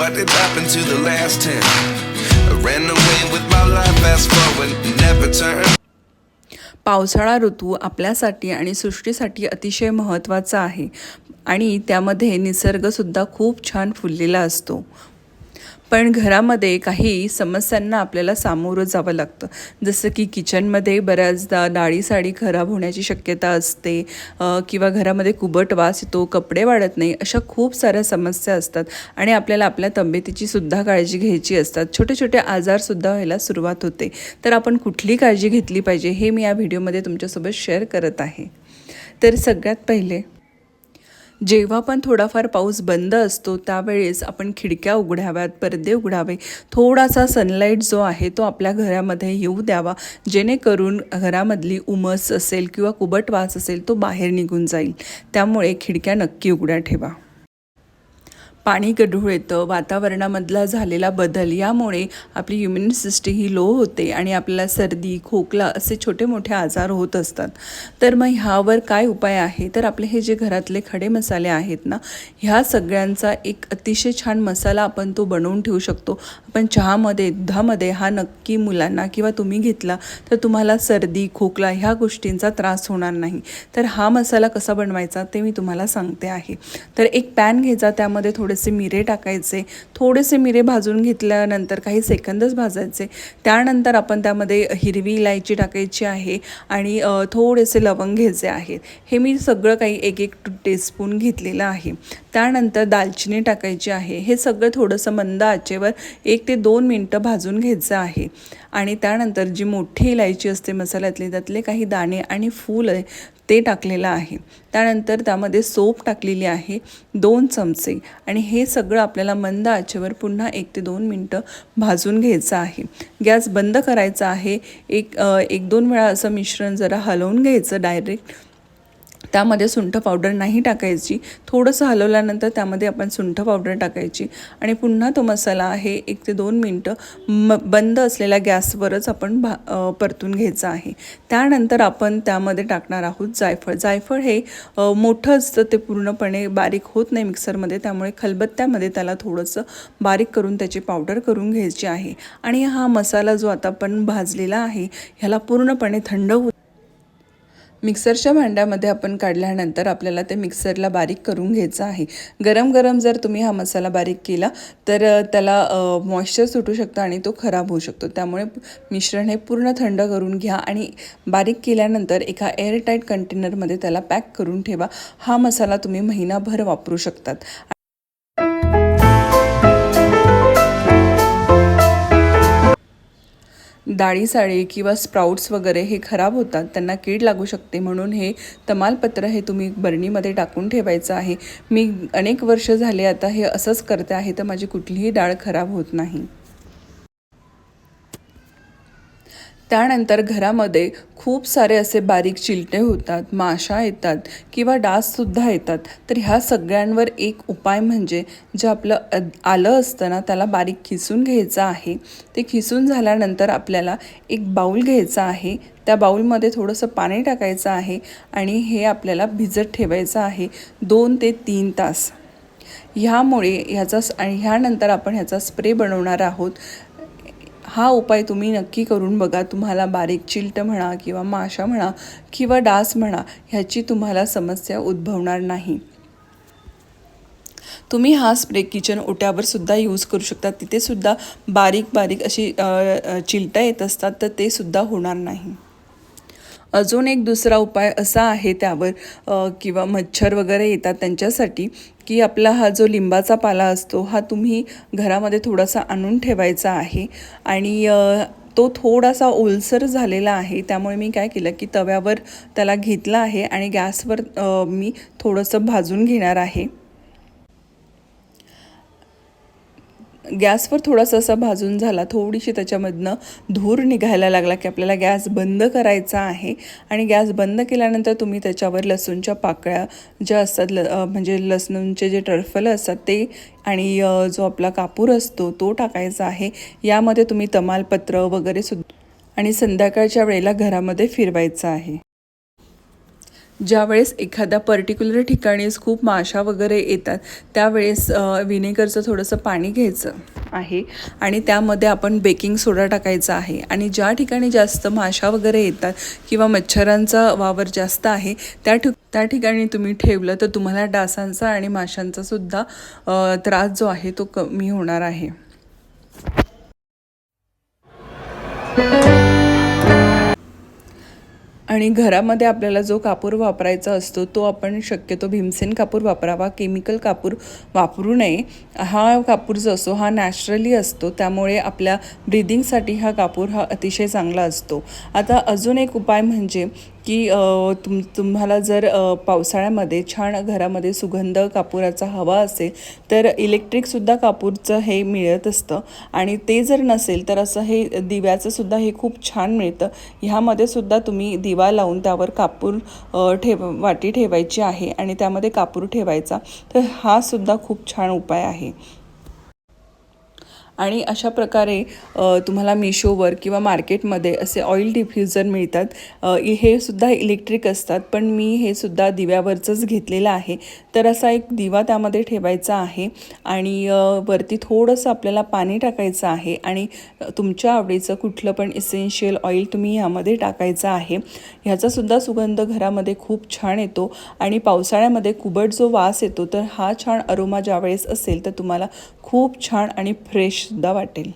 What did happen to the last ten? I ran away with my life, fast forward, never turn. पावसाळा ऋतू आपल्यासाठी आणि सृष्टीसाठी अतिशय महत्त्वाचा आहे आणि त्यामध्ये निसर्गसुद्धा खूप छान फुललेला असतो पण घरामध्ये काही समस्यांना आपल्याला सामोरं जावं लागतं. जसं की किचनमध्ये बऱ्याचदा डाळी साडी खराब होण्याची शक्यता असते किंवा घरामध्ये कुबट वास येतो कपडे वाढत नाही अशा खूप साऱ्या समस्या असतात. आणि आपल्याला आपल्या तब्येतीची सुद्धा काळजी घ्यायची असतात. छोटे छोटे आजारसुद्धा व्हायला सुरुवात होते. तर आपण कुठली काळजी घेतली पाहिजे हे मी या व्हिडिओमध्ये तुमच्यासोबत शेअर करत आहे. तर सगळ्यात पहिले जेव्हा पण थोडाफार पाऊस बंद असतो त्यावेळेस आपण खिडक्या उघडाव्यात पडदे उघडावे. थोडासा सनलाईट जो आहे तो आपल्या घरामध्ये येऊ द्यावा. जेणेकरून घरामधली उमस असेल किंवा कुबट वास असेल तो बाहेर निघून जाईल. त्यामुळे खिडक्या नक्की उघड्या ठेवा. पाणी गढूळ येतं वातावरणामधला झालेला बदल यामुळे आपली इम्युन सिस्टी ही लो होते आणि आपल्याला सर्दी खोकला असे छोटे मोठे आजार होत असतात. तर मग ह्यावर काय उपाय आहे? तर आपले हे जे घरातले खडे मसाले आहेत ना ह्या सगळ्यांचा एक अतिशय छान मसाला आपण तो बनवून ठेवू शकतो. आपण चहामध्ये दुधामध्ये हा नक्की मुलांना किंवा तुम्ही घेतला तर तुम्हाला सर्दी खोकला ह्या गोष्टींचा त्रास होणार नाही. तर हा मसाला कसा बनवायचा ते मी तुम्हाला सांगते आहे. तर एक पॅन घ्यायचा त्यामध्ये थोडं थोडेसे मिरे टाकायचे थोडेसे मिरे भाजून घेतल्यानंतर काही सेकंदच भाजायचे. त्यानंतर आपण त्यामध्ये हिरवी इलायची टाकायची आहे आणि थोडेसे लवंग घ्यायचे आहेत. हे मी सगळं काही एक एक टीस्पून घेतलेलं आहे. त्यानंतर दालचिनी टाकायची आहे. हे सगळं थोडंसं मंद आचेवर एक ते दोन मिनटं भाजून घ्यायचं आहे. आणि त्यानंतर जी मोठी इलायची असते मसाल्यातली त्यातले काही दाणे आणि फूल आहे ते टाकलेलं आहे. त्यानंतर त्यामध्ये सोप टाकलेली आहे दोन चमचे. आणि हे सगळं आपल्याला मंद आचेवर पुन्हा एक ते दोन मिनटं भाजून घ्यायचं आहे. गॅस बंद करायचा आहे. एक एक दोन वेळा असं मिश्रण जरा हलवून घ्यायचं डायरेक्ट त्यामध्ये सुंठ पावडर नाही टाकायची. थोडंसं हलवल्यानंतर त्यामध्ये आपण सुंठ पावडर टाकायची. आणि पुन्हा तो मसाला आहे एक ते दोन मिनटं म बंद असलेल्या गॅसवरच आपण भा परतून घ्यायचं आहे. त्यानंतर आपण त्यामध्ये टाकणार आहोत जायफळ. जायफळ हे मोठं असतं ते पूर्णपणे बारीक होत नाही मिक्सरमध्ये त्यामुळे खलबत्त्यामध्ये त्याला थोडंसं बारीक करून त्याची पावडर करून घ्यायची आहे. आणि हा मसाला जो आता आपण भाजलेला आहे ह्याला पूर्णपणे थंड होऊ मिक्सरच्या भांड्यामध्ये आपण काढल्यानंतर आपल्याला ते मिक्सरला बारीक करून घ्यायचं आहे. गरम गरम जर तुम्ही हा मसाला बारीक केला तर त्याला मॉइश्चर सुटू शकतं आणि तो खराब होऊ शकतो. त्यामुळे मिश्रण हे पूर्ण थंड करून घ्या आणि बारीक केल्यानंतर एका एअरटाईट कंटेनरमध्ये त्याला पॅक करून ठेवा. हा मसाला तुम्ही महिनाभर वापरू शकतात. डाळी साळी किंवा स्प्राउट्स वगैरे हे खराब होतात त्यांना कीड लागू शकते म्हणून हे तमालपत्र हे तुम्ही बरणीमध्ये टाकून ठेवायचं आहे. मी अनेक वर्ष झाले आता हे असंच करते आहे तर माझी कुठलीही डाळ खराब होत नाही. त्यानंतर घरामध्ये खूप सारे असे बारीक चिलटे होतात माशा येतात किंवा डाससुद्धा येतात. तर ह्या सगळ्यांवर एक उपाय म्हणजे जे आपलं आलं असतं ना त्याला बारीक खिसून घ्यायचं आहे. ते खिसून झाल्यानंतर आपल्याला एक बाऊल घ्यायचा आहे. त्या बाऊलमध्ये थोडंसं पाणी टाकायचं आहे आणि हे आपल्याला भिजत ठेवायचं आहे दोन ते तीन तास. ह्यामुळे ह्याचा आणि ह्यानंतर आपण ह्याचा स्प्रे बनवणार आहोत. हा उपाय तुम्ही नक्की करून बघा. तुम्हाला बारीक चिलट म्हणा किंवा माशा म्हणा किंवा डास म्हणा ह्याची तुम्हाला समस्या उद्भवणार नाही. तुम्ही हा स्प्रे किचन ओट्यावर सुद्धा यूज करू शकता. तिथे सुद्धा बारीक बारीक अशी चिलटं येत असतात तर ते सुद्धा होणार नाही. अजून एक दुसरा उपाय असा आहे त्यावर किंवा मच्छर वगैरे येतात त्यांच्यासाठी की आपला हा जो लिंबाचा पाला असतो हा तुम्ही घरामध्ये थोडासा आणून ठेवायचा आहे. आणि तो थोडासा ओलसर झालेला आहे त्यामुळे मी काय केलं की तव्यावर त्याला घेतला आहे आणि गॅसवर मी थोडंसं भाजून घेणार आहे. गॅसवर थोडासा असा भाजून झाला थोडीशी त्याच्यामधनं धूर निघायला लागला की आपल्याला गॅस बंद करायचा आहे आणि गॅस बंद केल्यानंतर तुम्ही त्याच्यावर लसूणच्या पाकळ्या ज्या असतात ल म्हणजे लसणूंचे जे टरफलं असतात ते आणि जो आपला कापूर असतो तो टाकायचा आहे. यामध्ये तुम्ही तमालपत्र वगैरे सुद्धा आणि संध्याकाळच्या वेळेला घरामध्ये फिरवायचं आहे. ज्यावेळेस एखाद्या पर्टिक्युलर ठिकाणीच खूप माशा वगैरे येतात त्यावेळेस विनेगरचं थोडंसं पाणी घ्यायचं आहे आणि त्यामध्ये आपण बेकिंग सोडा टाकायचा आहे. आणि ज्या ठिकाणी जास्त माशा वगैरे येतात किंवा मच्छरांचा वावर जास्त आहे त्या ठिक त्या ठिकाणी तुम्ही ठेवलं तर तुम्हाला डासांचा आणि माशांचा सुद्धा त्रास जो आहे तो कमी होणार आहे. आणि घरामध्ये आपल्याला जो कापूर वापरायचा असतो तो आपण शक्यतो भीमसेन कापूर वापरावा केमिकल कापूर वापरू नये. हा कापूर जो असतो हा नॅचरली असतो त्यामुळे आपल्या ब्रिदिंगसाठी हा कापूर हा अतिशय चांगला असतो. आता अजून एक उपाय म्हणजे की तुम तुम्हाला जर पावसाळ्यामध्ये छान घरामध्ये सुगंध कापुराचा हवा असेल तर इलेक्ट्रिकसुद्धा कापूरचं हे मिळत असतं. आणि ते जर नसेल तर असं हे दिव्याचंसुद्धा हे खूप छान मिळतं. ह्यामध्ये सुद्धा तुम्ही दिवा लावून त्यावर कापूर ठेव वाटी ठेवायची आहे आणि त्यामध्ये कापूर ठेवायचा. तर हा सुद्धा खूप छान उपाय आहे. आणि अशा प्रकारे तुम्हाला मिशोवर किंवा मार्केटमध्ये असे ऑइल डिफ्युजर मिळतात. हे सुद्धा इलेक्ट्रिक असतात पण मी हे सुद्धा दिव्यावरचंच घेतलेलं आहे. तर असा एक दिवा त्यामध्ये ठेवायचा आहे आणि वरती थोडंसं आपल्याला पाणी टाकायचं आहे आणि तुमच्या आवडीचं कुठलं पण इसेन्शियल ऑइल तुम्ही ह्यामध्ये टाकायचं आहे. ह्याचासुद्धा सुगंध घरामध्ये खूप छान येतो आणि पावसाळ्यामध्ये कुबट जो वास येतो तर हा छान अरोमा ज्यावेळेस असेल तर तुम्हाला खूप छान आणि फ्रेश सुद्धा वाटेल.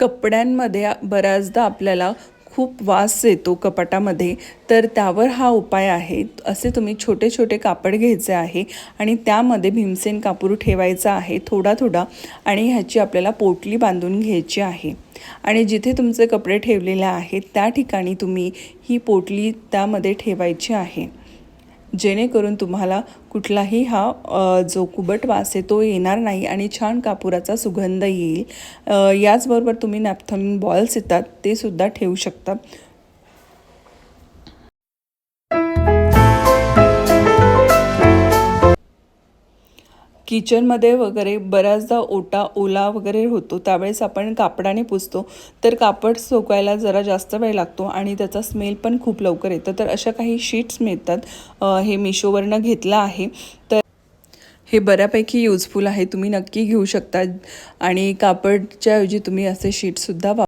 कपड्यांमध्ये बऱ्याचदा आपल्याला खूप वास येतो कपाटामध्ये तर त्यावर हा उपाय आहे. असे तुम्ही छोटे छोटे कापड घ्यायचे आहे आणि त्यामध्ये भीमसेन कापूर ठेवायचा आहे थोडा थोडा आणि ह्याची आपल्याला पोटली बांधून घ्यायची आहे. आणि जिथे तुमचे कपडे ठेवलेले आहेत त्या ठिकाणी तुम्ही ही पोटली त्यामध्ये ठेवायची आहे. जेणेकरून तुम्हाला कुठलाही हा जो कुबट वास आहे तो येणार नाही आणि छान कापुराचा सुगंध येईल. याचबरोबर तुम्ही नॅपथॉलिन बॉल्स येतात ते सुद्धा ठेवू शकता. किचनमध्ये वगैरे बऱ्याचदा ओटा ओला वगैरे होतो. त्यावेळेस आपण कापडाने पुसतो. तर कापड सुकायला जरा जास्त वेळ लागतो आणि त्याचा स्मेल पण खूप लवकर येतं. तर अशा काही शीट्स मिळतात. हे मिशोवरनं घेतलं आहे. तर हे बऱ्यापैकी युजफुल आहे. तुम्ही नक्की घेऊ शकता. आणि कापडच्या ऐवजी तुम्ही असे शीटसुद्धा वा